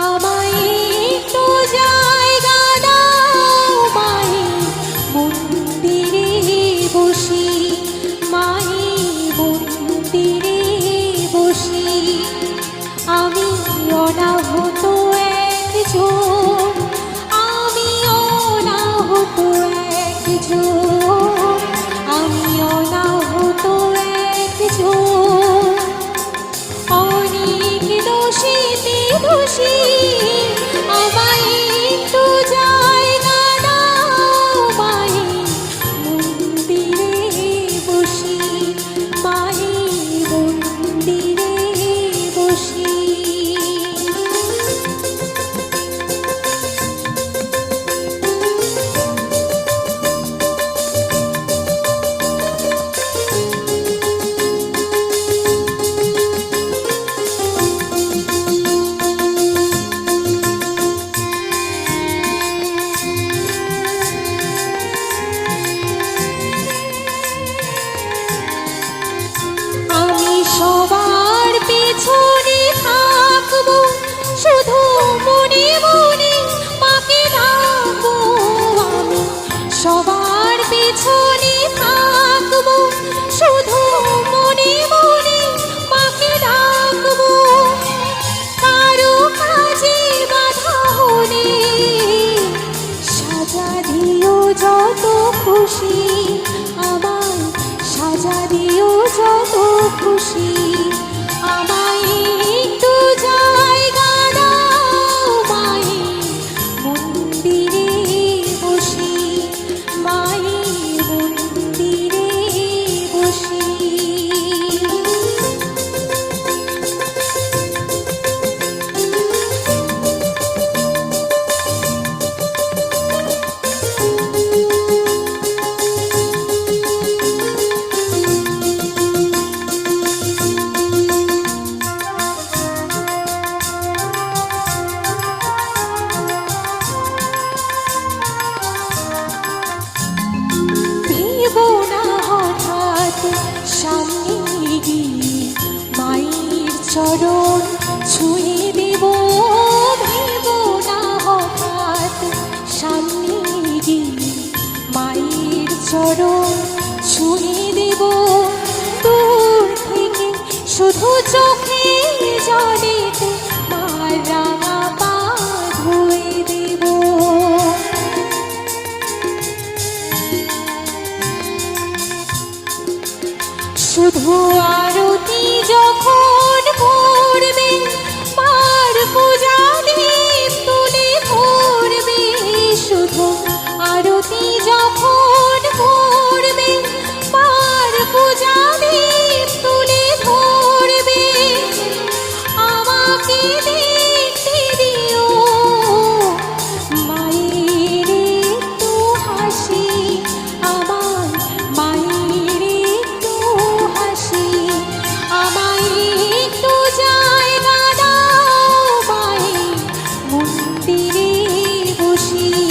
Oh, খুশি চরণ ছুঁয়ে দিব, ভেব না হঠাৎ। সামনে মায়ের চরণ ছুঁই দিব। দূর থেকে শুধু চোখে জড়িতে পা ধুয়ে দেব। শুধু আরতি যখন তীরে বসি।